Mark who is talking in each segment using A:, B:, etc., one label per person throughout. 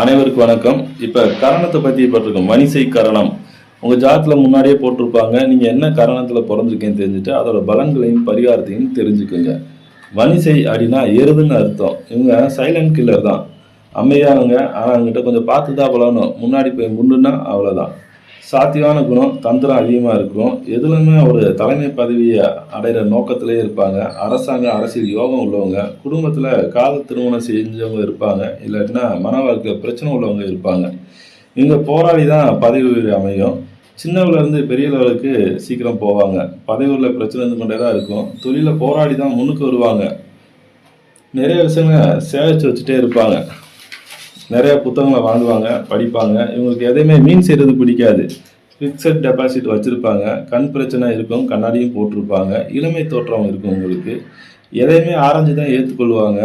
A: அனைவருக்கும் வணக்கம். இப்போ கரணத்தை பற்றி போட்டிருக்கோம். மணிசை கரணம். உங்கள் ஜாத்தில் முன்னாடியே போட்டிருப்பாங்க. நீங்கள் என்ன கரணத்தில் பிறந்திருக்கேன்னு தெரிஞ்சுட்டு அதோட பலன்களையும் பரிகாரத்தையும் தெரிஞ்சுக்குங்க. வனிசை அப்படின்னா எருதுன்னு அர்த்தம். இவங்க சைலண்ட் கில்லர் தான். அமைதியானவங்க ஆனால் அவங்ககிட்ட கொஞ்சம் பார்த்து தான் பழகணும் முன்னாடி போய் முன்னுன்னா அவ்வளோதான் சாத்தியமான குணம் தந்திரம் அதிகமாக இருக்கும். எதுலையுமே ஒரு தலைமை பதவியை அடைகிற நோக்கத்திலே இருப்பாங்க. அரசாங்க அரசியல் யோகம் உள்ளவங்க குடும்பத்தில் காதல் திருமணம் செஞ்சவங்க இருப்பாங்க. இல்லாட்டினா மன வாழ்க்கை பிரச்சனை உள்ளவங்க இருப்பாங்க. இவங்க போராடி தான் பதவி உயர்வு அமையும். சின்னவங்கள பெரிய லெவலுக்கு சீக்கிரம் போவாங்க. பதவி உள்ள பிரச்சனை இருந்து கொண்டே தான் இருக்கும். தொழிலில் போராடி தான் முன்னுக்கு வருவாங்க. நிறைய விஷயங்களை சேகரித்து வச்சுட்டே இருப்பாங்க. நிறைய புத்தகங்களை வாங்குவாங்க படிப்பாங்க. இவங்களுக்கு எதையுமே மீன் செய்கிறது பிடிக்காது. ஃபிக்ஸட் டெபாசிட் வச்சுருப்பாங்க. கண் பிரச்சனை இருக்கும் கண்ணாடியும் போட்டிருப்பாங்க. இளமை தோற்றம் இருக்கும் உங்களுக்கு எதையுமே ஆராய்ஞ்சு தான் ஏற்றுக்கொள்வாங்க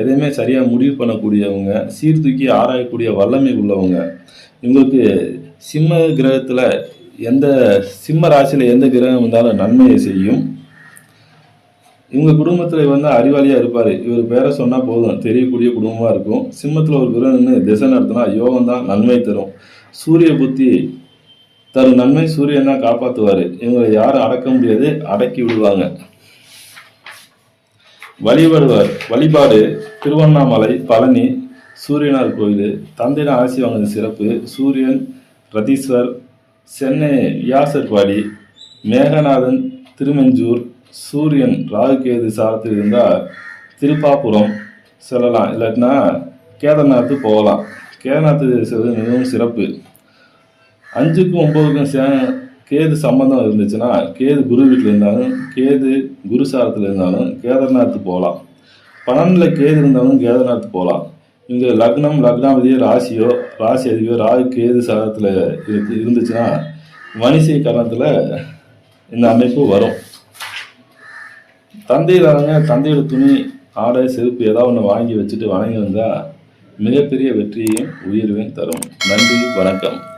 A: எதையுமே சரியாக முடிவு பண்ணக்கூடியவங்க சீர்தூக்கி ஆராயக்கூடிய வல்லமை உள்ளவங்க. இவங்களுக்கு சிம்ம கிரகத்தில் எந்த சிம்ம ராசியில் எந்த கிரகம் இருந்தாலும் நன்மையை செய்யும். இவங்க குடும்பத்தில் வந்து அறிவாளியாக இருப்பார். இவர் பேரை சொன்னால் போதும். தெரியக்கூடிய குடும்பமாக இருக்கும். சிம்மத்தில் ஒரு கிரகம்னு திசை நடத்தினா யோகம் தான் நன்மை தரும். சூரிய புத்தி தரும் நன்மை சூரியன் தான் காப்பாற்றுவார் இவங்களை யாரும் அடக்க முடியாது. அடக்கி விடுவாங்க. வழிபடுவார். வழிபாடு திருவண்ணாமலை பழனி சூரியனார் கோயில் தந்தையின ஆசி வாங்கின சிறப்பு சூரியன் ரதீஸ்வர் சென்னை வியாசர்பாடி மேகநாதன் திருமஞ்சூர் சூரியன் ராகுகேது சாரத்தில் இருந்தால் திருப்பாபுரம் செல்லலாம். இல்லாட்டினா கேதார்நாத்து போகலாம். கேதார்நாத்து செல்வது மிகவும் சிறப்பு. அஞ்சுக்கும் ஒம்பதுக்கும் சே கேது சம்பந்தம் இருந்துச்சுன்னா கேது குரு வீட்டில் இருந்தாலும் கேது குரு சாரத்தில் இருந்தாலும் கேதார்நாத் போகலாம். பன்னெண்டில் கேது இருந்தாலும் கேதார்நாத் போகலாம். இங்கே லக்னம் லக்னாவதியோ ராசியோ ராசி அதிபோ ராகு கேது சாரத்தில் இருக்கு இருந்துச்சுன்னா வணிசை கரணத்தில் இந்த அமைப்பு வரும். தந்தையில் அவங்க தந்தையோட துணி ஆடை செருப்பு ஏதாவது ஒன்று வாங்கி வச்சுட்டு வணங்கி வந்தால் மிகப்பெரிய வெற்றியையும் உயர்வையும் தரும். நன்றி வணக்கம்.